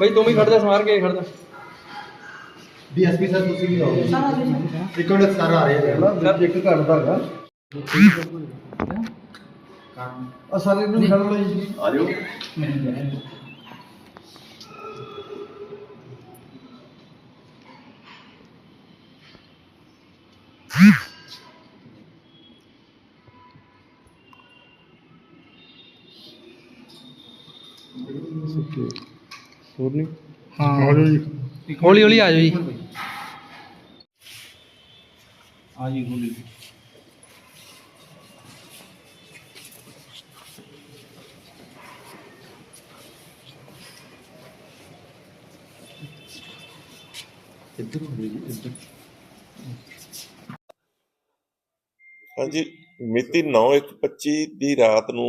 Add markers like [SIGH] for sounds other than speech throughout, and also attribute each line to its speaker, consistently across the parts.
Speaker 1: ਬਈ ਤੂੰ ਵੀ ਖੜ ਜਾ ਸਮਾਰ ਕੇ ਖੜ ਜਾ
Speaker 2: ਡੀਐਸਪੀ ਸਰ ਤੁਸੀਂ ਵੀ ਆਓ। ਇੱਕ ਮਿੰਟ ਸਰ ਆ ਰਹੇ ਨੇ।
Speaker 1: ਸਰ
Speaker 2: ਇੱਕ ਘੰਟਾ ਦਾ ਹੈਗਾ। ਆ ਸਾਰੇ ਨੂੰ ਖੜ ਲਓ ਆ ਜਾਓ।
Speaker 1: ਹੋਰ ਨਹੀਂ
Speaker 3: ਹਾਂ ਆ ਜਾਓ ਜੀ।
Speaker 1: ਹੌਲੀ ਹੌਲੀ। ਆ ਜਾਓ ਜੀ
Speaker 3: ਆ ਜੀ ਗੋਲੀ
Speaker 4: ਹਾਂਜੀ ਮਿਤੀ 9/1/25 ਦੀ ਰਾਤ ਨੂੰ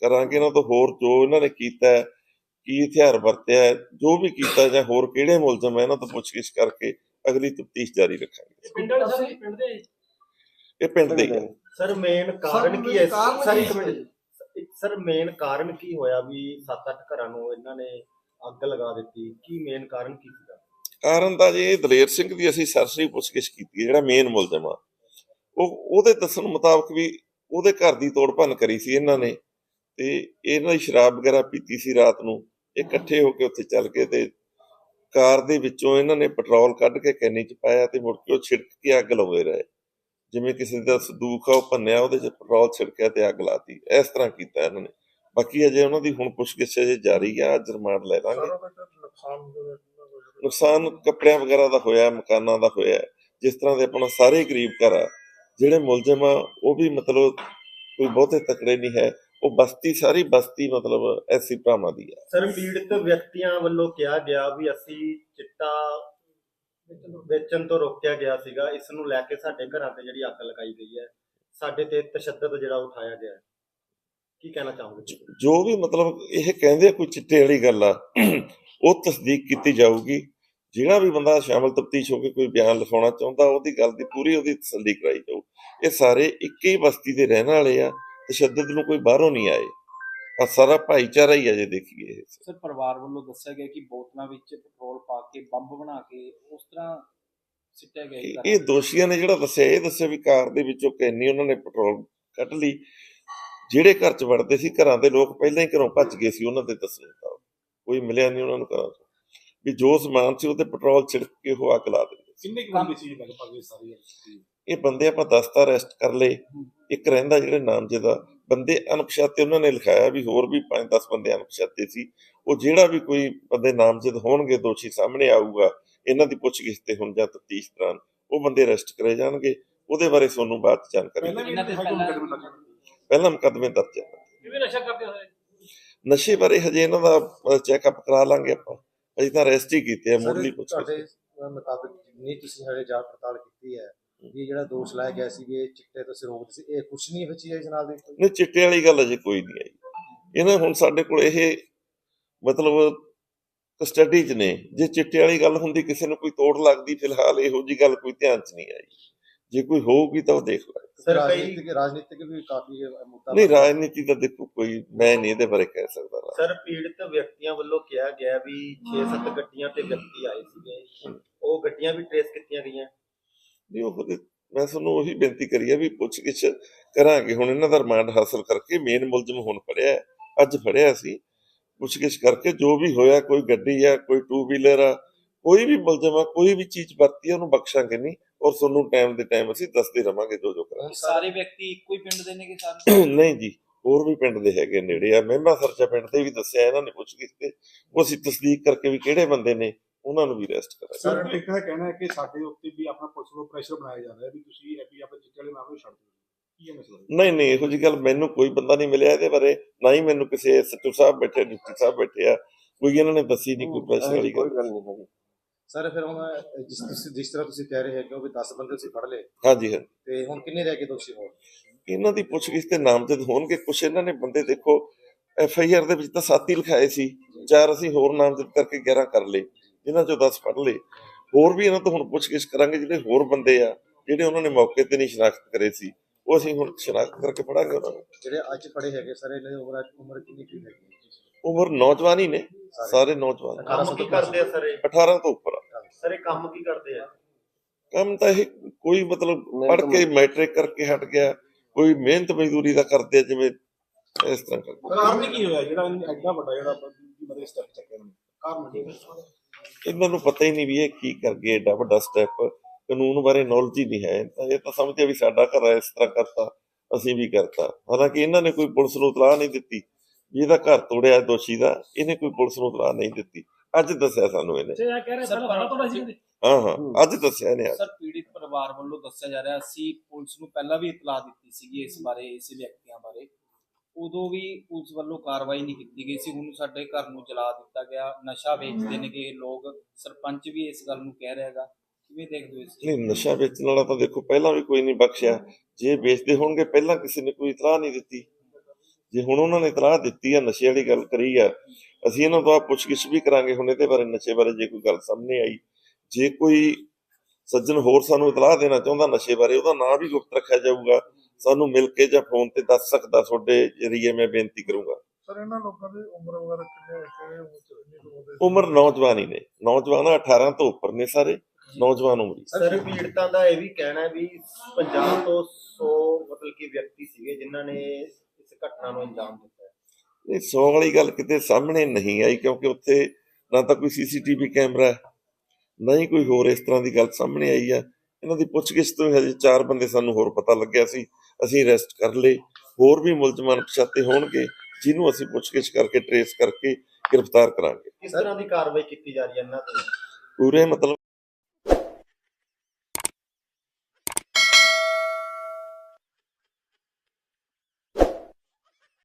Speaker 4: ਕਰਾਂਗੇ ਇਹਨਾਂ ਤੋਂ ਹੋਰ ਜੋ ਇਹਨਾਂ ਨੇ ਕੀਤਾ ਹੈ, ਕੀ ਹਥਿਆਰ ਵਰਤਿਆ ਹੈ, ਜੋ ਵੀ ਕੀਤਾ ਜਾਂ ਹੋਰ ਕਿਹੜੇ ਮੁਲਜ਼ਮ ਹੈ ਇਹਨਾਂ ਤੋਂ ਪੁੱਛਗਿੱਛ ਕਰਕੇ ਅਗਲੀ ਤਫਤੀਸ਼ ਜਾਰੀ ਰੱਖਾਂਗੇ।
Speaker 1: ਪਿੰਡ ਵਾਲੇ ਸਰ ਪਿੰਡ ਦੇ?
Speaker 4: ਇਹ ਪਿੰਡ ਦੇ ਹੀ ਹੈ।
Speaker 5: ਸਰ ਮੇਨ ਕਾਰਨ ਕੀ ਹੈ? ਸਰ ਇੱਕ ਮਿੰਟ। ਸਰ ਮੇਨ ਕਾਰਨ ਕੀ ਹੋਇਆ ਵੀ 7-8 ਘਰਾਂ ਨੂੰ ਇਹਨਾਂ ਨੇ ਅੱਗ ਲਗਾ ਦਿੱਤੀ? ਕੀ ਮੇਨ ਕਾਰਨ ਕੀ ਸੀਗਾ?
Speaker 4: ਕਾਰਨ ਤਾਂ ਜੀ ਇਹ ਦਲੇਰ ਸਿੰਘ ਦੀ ਅਸੀਂ ਸਰਸਰੀ ਪੁੱਛਗਿੱਛ ਕੀਤੀ ਹੈ ਜਿਹੜਾ ਮੇਨ ਮੁਲਜ਼ਮ ਆ। ਉਹ ਉਹਦੇ ਦੱਸਣ ਮੁਤਾਬਕ ਵੀ ਉਹਦੇ ਘਰ ਦੀ ਤੋੜ ਭੰਨ ਕਰੀ ਸੀ ਇਹਨਾਂ ਨੇ। ਤੇ ਇਹਨਾਂ ਦੀ ਸ਼ਰਾਬ ਵਗੈਰਾ ਪੀਤੀ ਸੀ ਰਾਤ ਨੂੰ। ਇਕੱਠੇ ਹੋ ਕੇ ਉੱਥੇ ਚੱਲ ਗਏ ਤੇ ਕਾਰ ਦੇ ਵਿੱਚੋਂ ਇਹਨਾਂ ਨੇ ਪੈਟਰੋਲ ਕੱਢ ਕੇ ਕੈਨੀ ਚ ਪਾਇਆ ਤੇ ਮੁੜ ਕੇ ਉਹ ਛਿੜਕ ਕੇ ਅੱਗ ਲਾਉਂਦੇ ਰਹੇ। ਜਿਵੇਂ ਕਿਸੇ ਦਾ ਸੰਦੂਕ ਆ ਉਹ ਭੰਨਿਆ ਉਹਦੇ ਚ ਪੈਟਰੋਲ ਛਿੜਕਿਆ ਤੇ ਅੱਗ ਲਾਤੀ। ਇਸ ਤਰ੍ਹਾਂ ਕੀਤਾ ਇਹਨਾਂ ਨੇ। ਬਾਕੀ ਅਜੇ ਉਹਨਾਂ ਦੀ ਹੁਣ ਪੁੱਛਗਿੱਛ ਅਜੇ ਜਾਰੀ ਆ ਅੱਜ ਰਿਮਾਂਡ ਲੈ ਲਾਂਗੇ ਨੁਕਸਾਨ ਕੱਪੜਿਆਂ ਵਗੈਰਾ ਦਾ ਹੋਇਆ ਮਕਾਨਾਂ ਦਾ ਹੋਇਆ। ਜਿਸ ਤਰ੍ਹਾਂ ਦੇ ਆਪਣਾ ਸਾਰੇ ਗਰੀਬ ਘਰ ਆ ਜਿਹੜੇ ਮੁਲਜ਼ਮ ਆ ਉਹ ਵੀ ਮਤਲਬ ਕੋਈ ਬਹੁਤੇ ਤਕੜੇ ਨਹੀਂ ਹੈ। ਉਹ ਬਸਤੀ ਸਾਰੀ ਬਸਤੀ ਮਤਲਬ ਐਸੀ ਭਰਾਵਾਂ ਦੀ ਆ।
Speaker 5: ਸਰ ਪੀੜਤ ਵਿਅਕਤੀਆਂ ਵੱਲੋਂ ਕਿਹਾ ਗਿਆ ਵੀ ਅਸੀਂ ਚਿੱਟਾ ਵੇਚਣ ਤੋਂ ਰੋਕਿਆ ਗਿਆ ਸੀਗਾ। ਇਸ ਨੂੰ ਲੈ ਕੇ ਸਾਡੇ ਘਰਾਂ ਤੇ ਜਿਹੜੀ ਅੱਗ ਲਗਾਈ ਗਈ ਹੈ ਸਾਡੇ ਤੇ ਤਸ਼ੱਦਦ ਜਿਹੜਾ ਉਠਾਇਆ ਗਿਆ ਹੈ। ਕੀ ਕਹਿਣਾ ਚਾਹੋਗੇ?
Speaker 4: ਜੋ ਵੀ ਮਤਲਬ ਇਹ ਕਹਿੰਦੇ ਕੋਈ ਚਿੱਟੇ ਵਾਲੀ ਗੱਲ ਆ ਉਹ ਤਸਦੀਕ ਕੀਤੀ ਜਾਊਗੀ। ਜਿਹੜਾ ਵੀ ਬੰਦਾ ਸ਼ਾਮਲ ਤਫਤੀਸ਼ ਹੋ ਕੇ ਕੋਈ ਬਿਆਨ ਲਿਖਾਉਣਾ ਚਾਹੁੰਦਾ ਉਹਦੀ ਗੱਲ ਦੀ ਪੂਰੀ ਉਹਦੀ ਤਸੱਲੀ ਕਰਾਈ ਜਾਊ। ਇਹ ਸਾਰੇ ਇੱਕ ਹੀ ਬਸਤੀ ਦੇ ਰਹਿਣ ਵਾਲੇ ਆ। ਤਸ਼ੱਦਦ ਨੂੰ ਕੋਈ ਬਾਹਰੋਂ ਨਹੀਂ ਆਏ। ਆ ਸਾਰਾ ਭਾਈਚਾਰਾ ਹੀ ਆ ਜੇ ਦੇਖੀਏ। ਇਹ
Speaker 6: ਸਰ ਪਰਿਵਾਰ ਵੱਲੋਂ ਦੱਸਿਆ ਗਿਆ ਕਿ ਬੋਤਲਾਂ ਵਿੱਚ ਪੈਟਰੋਲ ਪਾ ਕੇ ਬੰਬ ਬਣਾ ਕੇ ਉਸ ਤਰ੍ਹਾਂ ਸਿੱਟਿਆ ਗਿਆ
Speaker 4: ਇਹ- ਦੋਸ਼ੀਆਂ ਨੇ ਜਿਹੜਾ ਦੱਸਿਆ ਇਹ ਦੱਸਿਆ ਵੀ ਕਾਰ ਦੇ ਵਿੱਚੋਂ ਕੈਨੀ ਉਹਨਾਂ ਨੇ ਪੈਟਰੋਲ ਕੱਢ ਲਈ। ਜਿਹੜੇ ਘਰ ਚ ਵੜਦੇ ਸੀ ਘਰਾਂ ਦੇ ਲੋਕ ਪਹਿਲਾਂ ਹੀ ਘਰੋਂ ਭੱਜ ਗਏ ਸੀ ਉਹਨਾਂ ਦੇ ਦੱਸਣ ਕੋਈ ਮਿਲਿਆ ਨਹੀਂ ਉਹਨਾਂ ਨੂੰ ਘਰਾਂ ਤੋਂ ਵੀ ਜੋ ਸਮਾਨ ਸੀ ਉਹਤੇ ਪੈਟਰੋਲ ਛਿੜਕ ਕੇ ਉਹ ਅੱਗ ਲਾ ਦਿੰਦੇ
Speaker 3: ਕਿੰਨੇ ਕੁ ਬੰਦੇ ਸੀ ਲਗਭਗ ਇਹ ਸਾਰੀ
Speaker 4: ਇਹ ਬੰਦੇ ਆਪਾਂ 10 ਤਾਂ ਅਰੈਸਟ ਕਰ ਲਏ। ਇੱਕ ਰਹਿੰਦਾ ਜਿਹੜੇ ਨਾਮਜ਼ਦਾ ਬੰਦੇ ਅਣਪਛਾਤੇ ਉਹਨਾਂ ਨੇ ਲਿਖਾਇਆ ਵੀ ਹੋਰ ਵੀ 5-10 ਬੰਦੇ ਅਣਪਛਾਤੇ ਸੀ। ਉਹ ਜਿਹੜਾ ਵੀ ਕੋਈ ਬੰਦੇ ਨਾਮਜ਼ਦ ਹੋਣਗੇ ਦੋਸ਼ੀ ਸਾਹਮਣੇ ਆਊਗਾ। ਇਹਨਾਂ ਦੀ ਪੁੱਛਗਿੱਛ ਤੇ ਹੁਣ ਜਾਂ ਤਫਤੀਸ਼ ਦੌਰਾਨ ਉਹ ਬੰਦੇ ਅਰੈਸਟ ਕਰੇ ਜਾਣਗੇ। ਉਹਦੇ ਬਾਰੇ ਤੁਹਾਨੂੰ ਬਾਅਦ ਚ ਜਾਣਕਾਰੀ
Speaker 3: ਪਹਿਲਾਂ ਮੁਕੱਦਮੇ ਲੱਗੇ
Speaker 4: ਪਹਿਲਾਂ ਮੁਕੱਦਮੇ ਦਰਜ ਹੈ
Speaker 1: ਕਿਵੇਂ ਨਸ਼ਾ ਕਰਦੇ ਹੋਏ?
Speaker 4: ਨਸ਼ੇ ਬਾਰੇ ਹਜੇ ਇਹਨਾਂ ਦਾ ਚੈੱਕਅਪ ਕਰਾ ਲਾਂਗੇ ਆਪਾਂ। ਅਜੇ ਤਾਂ ਅਰੈਸਟ ਹੀ ਕੀਤੇ ਆ ਮੁੱਢਲੀ
Speaker 2: ਸਰ,
Speaker 4: ਪੁੱਛਗਿੱਛ।
Speaker 2: ਤੁਹਾਡੇ ਮੁਤਾਬਕ ਜਿੰਨੀ ਤੁਸੀਂ ਹਲੇ ਜਾਂਚ ਪੜਤਾਲ ਕੀਤੀ ਹੈ ਵੀ ਇਹ ਜਿਹੜਾ ਦੋਸ਼ ਲਾਇਆ ਗਿਆ ਸੀ ਵੀ ਇਹ ਚਿੱਟੇ ਤੋਂ ਸਿਰੋਕਦੇ ਸੀ ਇਹ ਕੁਛ ਨਹੀਂ ਬਚੀ ਹੈ ਇਸ ਨਾਲ ਦੇ?
Speaker 4: ਨਹੀਂ ਚਿੱਟੇ ਵਾਲੀ ਗੱਲ ਅਜੇ ਕੋਈ ਨਹੀਂ ਆਈ। ਇਹਨਾਂ ਹੁਣ ਸਾਡੇ ਕੋਲ ਇਹ ਮਤਲਬ ਕਸਟਡੀ 'ਚ ਨੇ। ਜੇ ਚਿੱਟੇ ਵਾਲੀ ਗੱਲ ਹੁੰਦੀ ਕਿਸੇ ਨੂੰ ਕੋਈ ਤੋੜ ਲੱਗਦੀ ਫਿਲਹਾਲ ਇਹੋ ਜੀ ਗੱਲ ਕੋਈ ਧਿਆਨ 'ਚ ਨਹੀਂ ਆਈ। ਜੇ ਕੋਈ ਹੋਊਗੀ ਤਾਂ ਉਹ ਦੇਖ ਲਾਂਗੇ।
Speaker 5: ਸਰ
Speaker 2: ਰਾਜਨੀਤਿਕ ਰਾਜਨੀਤਿਕ ਵੀ ਕਾਫੀ ਮੁੱਦਾ
Speaker 4: ਨਹੀਂ ਰਾਜਨੀਤੀ ਦਾ ਦੇਖੋ ਕੋਈ ਮੈਂ ਨਹੀਂ ਇਹਦੇ ਬਾਰੇ ਕਹਿ ਸਕਦਾ
Speaker 5: ਸਰ ਪੀੜਤ ਵਿਅਕਤੀਆਂ ਵੱਲੋਂ ਕਿਹਾ ਗਿਆ ਵੀ 6-7 ਗੱਡੀਆਂ ਤੇ ਵਿਅਕਤੀ ਆਏ ਸੀਗੇ। ਉਹ ਗੱਡੀਆਂ ਵੀ ਟ੍ਰੇਸ ਕੀਤੀਆਂ ਗਈਆਂ।
Speaker 4: ਨਹੀਂ ਉਹ ਮੈਂ ਤੁਹਾਨੂੰ ਉਹੀ ਬੇਨਤੀ ਕਰੀ ਆ ਵੀ ਪੁੱਛਗਿੱਛ ਕਰਾਂਗੇ। ਹੁਣ ਇਹਨਾਂ ਦਾ ਰਿਮਾਂਡ ਹਾਸਲ ਕਰਕੇ ਮੇਨ ਮੁਲਜ਼ਮ ਹੁਣ ਫੜਿਆ। ਅੱਜ ਫੜਿਆ ਸੀ। ਪੁੱਛਗਿੱਛ ਕਰਕੇ ਜੋ ਵੀ ਹੋਇਆ ਕੋਈ ਗੱਡੀ ਆ ਕੋਈ ਟੂ ਵੀਲਰ ਆ ਕੋਈ ਵੀ ਮੁਲਜ਼ਮ ਆ ਕੋਈ ਵੀ ਚੀਜ਼ ਵਰਤੀ ਆ ਉਹਨੂੰ ਬਖਸ਼ਾਂਗੇ ਨਹੀਂ ਔਰ ਤੁਹਾਨੂੰ ਟਾਈਮ ਦੇ ਟਾਈਮ ਅਸੀਂ ਦੱਸਦੇ ਰਵਾਂਗੇ ਜੋ ਜੋ ਕਰਾਂਗੇ।
Speaker 6: ਸਾਰੇ ਵਿਅਕਤੀ ਇੱਕੋ ਹੀ ਪਿੰਡ ਦੇ ਨੇ ਕਿ ਸਾਰੇ? [COUGHS]
Speaker 4: ਨਹੀਂ ਜੀ ਹੋਰ ਵੀ ਪਿੰਡ ਦੇ ਹੈਗੇ ਨੇੜੇ ਆ। ਮਹਿਮਾ ਸਰਚਾ ਪਿੰਡ ਦੇ ਵੀ ਦੱਸਿਆ ਇਹਨਾਂ ਨੇ ਪੁੱਛ ਤੇ। ਉਹ ਅਸੀਂ ਤਸਦੀਕ ਕਰਕੇ ਵੀ ਕਿਹੜੇ ਬੰਦੇ ਨੇ ਉਹਨਾਂ ਨੂੰ ਵੀ ਅਰੈਸਟ ਕਰਾਂਗੇ
Speaker 3: ਸਰ ਇੱਕ ਦਾ ਕਹਿਣਾ ਹੈ ਕਿ ਸਾਡੇ ਉੱਤੇ ਵੀ ਆਪਣਾ ਪੁਲਿਸ ਨੂੰ ਪ੍ਰੈਸ਼ਰ ਬਣਾਇਆ ਜਾ ਰਿਹਾ ਹੈ ਵੀ ਤੁਸੀਂ ਵੀ ਆਪਣੇ ਚਿੱਟੇ ਵਾਲੇ ਮਾਮਲੇ ਨੂੰ ਛੱਡ ਦਿਓ। ਕੀ ਹੈ ਮਸਲਾ
Speaker 4: ਨਹੀਂ ਨਹੀਂ ਇਹੋ ਜੀ ਗੱਲ ਮੈਨੂੰ ਕੋਈ ਬੰਦਾ ਨਹੀਂ ਮਿਲਿਆ ਇਹਦੇ ਬਾਰੇ ਨਾ ਹੀ ਮੈਨੂੰ ਕਿਸੇ ਸੱਚੂ ਸਾਹਿਬ ਬੈਠੇ ਡਿਪਟੀ ਸਾਹਿਬ ਬੈਠੇ ਆ। ਕੋਈ ਇਹਨਾਂ ਨੇ ਦੱਸੀ ਨਹੀਂ ਕੋਈ ਪ੍ਰੈਸ਼ਰ ਵਾਲੀ ਗੱਲ।
Speaker 2: ਨਹੀਂ ਹੈਗੀ। ਸਰ ਫਿਰ ਹੁਣ ਜਿਸ ਤੁਸੀਂ ਜਿਸ ਤਰ੍ਹਾਂ ਤੁਸੀਂ ਕਹਿ ਰਹੇ ਹੋ ਕਿ ਉਹ ਵੀ 10 ਬੰਦੇ ਤੁਸੀਂ ਫੜ ਲਏ
Speaker 4: ਹਾਂਜੀ ਹਾਂ।
Speaker 2: ਤੇ ਹੁਣ ਕਿੰਨੇ ਰਹਿ ਗਏ ਦੋਸ਼ੀ ਹੋਰ?
Speaker 4: ਇਹਨਾਂ ਦੀ ਪੁੱਛਗਿੱਛ ਤੇ ਨਾਮਜ਼ਦ ਹੋਣਗੇ ਕੁਛ। ਇਹਨਾਂ ਨੇ ਬੰਦੇ ਦੇਖੋ ਐਫ ਆਈ ਆਰ ਦੇ ਵਿੱਚ ਤਾਂ ਸੱਤ ਹੀ ਲਿਖਾਏ ਸੀ। ਚਾਰ ਅਸੀਂ ਹੋਰ ਨਾਮਜ਼ਦ ਕਰਕੇ 11 ਕਰ ਲਏ। ਜਿਨ੍ਹਾਂ ਚੋਂ 10 ਫੜ ਲਏ। ਹੋਰ ਵੀ ਇਹਨਾਂ ਤੋਂ ਹੁਣ ਪੁੱਛਗਿੱਛ ਕਰਾਂਗੇ ਜਿਹੜੇ ਹੋਰ ਬੰਦੇ ਆ ਜਿਹੜੇ ਉਹਨਾਂ ਨੇ ਮੌਕੇ ਤੇ ਨਹੀਂ ਸ਼ਨਾਖਤ ਕਰੇ ਸੀ ਉਹ ਅਸੀਂ ਹੁਣ ਸ਼ਨਾਖਤ ਕਰਕੇ ਫੜਾਂਗੇ ਉਹਨਾਂ ਨੂੰ।
Speaker 2: ਜਿਹੜੇ ਅੱਜ ਫੜੇ ਹੈਗੇ ਸਰ ਇਹਨਾਂ ਦੀ ਉਮਰ ਉਮਰ ਕਿੰਨੀ ਕੀ ਹੈਗੀ?
Speaker 4: ਉਮਰ ਨੌਜਵਾਨ ਹੀ ਨੇ ਸਾਰੇ। ਨੌਜਵਾਨ।
Speaker 5: ਕੰਮ ਕੀ ਕਰਦੇ ਆ ਸਰ? ਇਹ
Speaker 4: 18 ਤੋਂ ਉੱਪਰ ਆ।
Speaker 5: ਸਰ ਇਹ ਕੰਮ ਕੀ ਕਰਦੇ ਆ?
Speaker 4: ਕੰਮ ਤਾਂ ਇਹ ਕੋਈ ਮਤਲਬ ਪੜ੍ਹ ਕੇ ਮੈਟ੍ਰਿਕ ਕਰਕੇ ਹਟ ਗਿਆ ਕੋਈ ਮਿਹਨਤ ਮਜ਼ਦੂਰੀ ਦਾ ਕਰਦੇ ਆ ਜਿਵੇਂ ਇਸ ਤਰ੍ਹਾਂ ਕਰਦੇ
Speaker 3: ਕਾਰਨ ਕੀ ਹੋਇਆ? ਜਿਹੜਾ ਇਹਨੇ ਐਡਾ ਵੱਡਾ ਜਿਹੜਾ ਮਰੇ ਸਟੈਪ ਚੱਕਿਆ ਨੇ ਕਾਰਨ ਕੀ ਹੋਇਆ?
Speaker 4: ਇਹਨਾਂ ਨੂੰ ਪਤਾ ਹੀ ਨਹੀਂ ਵੀ ਇਹ ਕੀ ਕਰ ਗਏ ਏਡਾ ਵੱਡਾ ਸਟੈਪ ਕਾਨੂੰਨ ਬਾਰੇ ਨੌਲੇਜ ਹੀ ਨਹੀਂ ਹੈ। ਤਾਂ ਇਹ ਤਾਂ ਸਮਝਦੇ ਵੀ ਸਾਡਾ ਘਰ ਇਸ ਤਰ੍ਹਾਂ ਕਰਤਾ ਅਸੀਂ ਵੀ ਕਰਤਾ। ਹਾਲਾਂਕਿ ਇਹਨਾਂ ਨੇ ਕੋਈ ਪੁਲਿਸ ਨੂੰ ਇਤਲਾਹ ਨਹੀਂ ਦਿੱਤੀ ਵੀ ਇਹਦਾ ਘਰ ਤੋੜਿਆ ਦੋਸ਼ੀ ਦਾ ਇਹਨੇ ਕੋਈ ਪੁਲਿਸ ਨੂੰ ਇਤਲਾਹ ਨਹੀਂ ਦਿੱਤੀ। ਅੱਜ ਦੱਸਿਆ ਸਾਨੂੰ ਇਹਨੇ।
Speaker 1: ਤੇ ਇਹ ਕਹਿ ਰਹੇ ਸਾਡਾ ਤੋੜਾ ਸੀ।
Speaker 4: ਹਾਂ ਹਾਂ ਅੱਜ ਦੱਸਿਆ ਇਹਨੇ।
Speaker 6: ਸਰ ਪੀੜਿਤ ਪਰਿਵਾਰ ਵੱਲੋਂ ਦੱਸਿਆ ਜਾ ਰਿਹਾ ਅਸੀਂ ਪੁਲਿਸ ਨੂੰ ਪਹਿਲਾਂ ਵੀ ਇਤਲਾਹ ਦਿੱਤੀ ਸੀਗੀ ਇਸ ਬਾਰੇ ਇਸ ਵਿਅਕਤੀਆਂ ਬਾਰੇ। ਉਦੋਂ ਵੀ ਪੁਲਿਸ ਵੱਲੋਂ ਕਾਰਵਾਈ ਨਹੀਂ ਕੀਤੀ ਗਈ ਸੀ। ਹੁਣ ਸਾਡੇ ਘਰ ਨੂੰ ਜਲਾ ਦਿੱਤਾ ਗਿਆ। ਨਸ਼ਾ ਵੇਚਦੇ ਨੇ ਕਿ ਲੋਕ। ਸਰਪੰਚ ਵੀ ਇਸ ਗੱਲ ਨੂੰ ਕਹਿ ਰਿਹਾ ਹੈਗਾ। ਕਿਵੇਂ ਦੇਖਦੇ ਹੋ ਇਸ
Speaker 4: ਨਹੀਂ, ਨਸ਼ਾ ਵੇਚਣ ਵਾਲਾ ਤਾਂ ਦੇਖੋ, ਪਹਿਲਾਂ ਵੀ ਕੋਈ ਨਹੀਂ ਬਖਸ਼ਿਆ। ਜੇ ਵੇਚਦੇ ਹੋਣਗੇ, ਪਹਿਲਾਂ ਕਿਸੇ ਨੇ ਕੋਈ ਇਤਲਾਹ ਨਹੀਂ ਦਿੱਤੀ। ਜੇ ਹੁਣ ਉਹਨਾਂ ਨੇ ਇਤਲਾਹ ਦਿੱਤੀ ਆ, ਨਸ਼ੇ ਵਾਲੀ ਗੱਲ ਕਰੀ ਆ, ਅਸੀਂ ਇਹਨਾਂ ਤੋਂ ਆ ਪੁੱਛਗਿੱਛ ਵੀ ਕਰਾਂਗੇ। ਹੁਣ ਇਹਦੇ ਬਾਰੇ, ਨਸ਼ੇ ਬਾਰੇ ਜੇ ਕੋਈ ਗੱਲ ਸਾਹਮਣੇ ਆਈ, ਜੇ ਕੋਈ ਸੱਜਣ ਹੋਰ ਸਾਨੂੰ ਇਤਲਾਹ ਦੇਣਾ ਚਾਹੁੰਦਾ ਨਸ਼ੇ ਬਾਰੇ, ਉਹਦਾ ਨਾਂ ਵੀ ਗੁਪਤ ਰੱਖਿਆ ਜਾਊਗਾ। ਸਾਨੂੰ ਮਿਲ ਕੇ ਜਾਂ ਫੋਨ ਤੇ ਦੱਸ ਸਕਦਾ ਤੁਹਾਡੇ ਜਰੀਏ ਮੈਂ ਬੇਨਤੀ ਕਰੂੰਗਾ।
Speaker 3: ਸਰ ਇਹਨਾਂ ਲੋਕਾਂ ਦੀ ਉਮਰ ਵਗੈਰਾ ਕਿੰਨੇ ਉਮਰ
Speaker 4: ਨੌਜਵਾਨ ਹੀ ਨੇ। ਨੌਜਵਾਨ 18 ਤੋਂ ਉੱਪਰ ਨੇ ਸਾਰੇ। ਨੌਜਵਾਨ ਉਮਰੀ
Speaker 5: ਸਰ ਪੀੜਤਾਂ ਦਾ ਇਹ ਵੀ ਕਹਿਣਾ ਹੈ ਵੀ 50 ਤੋਂ 100 ਮਤਲਬ ਕਿ ਵਿਅਕਤੀ ਸੀਗੇ ਜਿਨ੍ਹਾਂ ਨੇ ਇਸ ਘਟਨਾ ਨੂੰ ਅੰਜਾਮ ਦਿੱਤਾ
Speaker 4: ਇਹ ਸੌ ਵਾਲੀ ਗੱਲ ਕਿਤੇ ਸਾਹਮਣੇ ਨਹੀਂ ਆਈ ਕਿਉਂਕਿ ਉੱਥੇ ਨਾ ਤਾਂ ਕੋਈ ਸੀਸੀਟੀਵੀ ਕੈਮਰਾ ਹੈ, ਨਾ ਹੀ ਕੋਈ ਹੋਰ ਇਸ ਤਰ੍ਹਾਂ ਦੀ ਗੱਲ ਸਾਹਮਣੇ ਆਈ ਆ ਇਹਨਾਂ ਦੀ ਪੁੱਛਗਿੱਛ ਤੋਂ ਹੀ ਹਜੇ ਚਾਰ ਬੰਦੇ ਸਾਨੂੰ ਹੋਰ ਪਤਾ ਲੱਗਿਆ ਸੀ। ਅਸੀਂ ਅਰੈਸਟ ਕਰ ਲਏ। ਹੋਰ ਵੀ ਮੁਲਜ਼ਮਾਨ ਪਛਾਤੇ ਹੋਣਗੇ ਜਿਹਨੂੰ ਅਸੀਂ ਪੁੱਛਗਿੱਛ ਕਰਕੇ ਟਰੇਸ ਕਰਕੇ ਗ੍ਰਿਫਤਾਰ ਕਰਾਂਗੇ।
Speaker 5: ਕਿਸ ਤਰ੍ਹਾਂ ਦੀ ਕਾਰਵਾਈ ਕੀਤੀ ਜਾ ਰਹੀ ਹੈ ਇਹਨਾਂ ਤੇ?
Speaker 4: ਪੂਰੇ ਮਤਲਬ